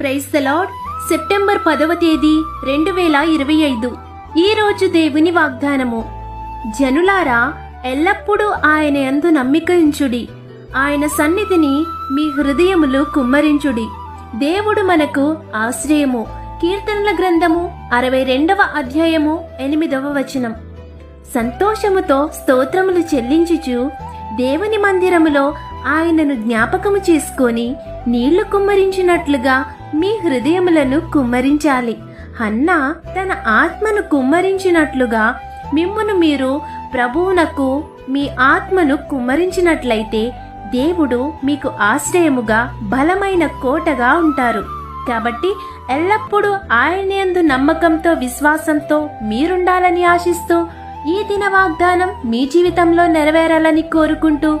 Praise the September పదవ తేదీ రెండు వేల ఇరవై ఐదు. ఈ రోజు దేవుని వాగ్దానము. జనులారా ఎల్లప్పుడూ ఆయన ఎందు నమ్మికయించుడి ఆయన సన్నిధిని మీ హృదయములు కుమ్మరించుడి. దేవుడు మనకు ఆశ్రయము. కీర్తనల గ్రంథము అరవై రెండవ అధ్యాయము ఎనిమిదవ వచనం. సంతోషముతో స్తోత్రములు చెల్లించుచు దేవుని మందిరములో ఆయనను జ్ఞాపకము చేసుకొని నీళ్ళు కుమ్మరించినట్లుగా మీ హృదయములను కుమ్మరించాలి. అన్న తన ఆత్మను కుమ్మరించినట్లుగా మిమ్మను మీరు ప్రభువునకు మీ ఆత్మను కుమ్మరించినట్లయితే దేవుడు మీకు ఆశ్రయముగా బలమైన కోటగా ఉంటారు. కాబట్టి ఎల్లప్పుడూ ఆయనందు నమ్మకంతో విశ్వాసంతో మీరుండాలని ఆశిస్తూ ఈ దిన వాగ్దానం మీ జీవితంలో నెరవేరాలని కోరుకుంటూ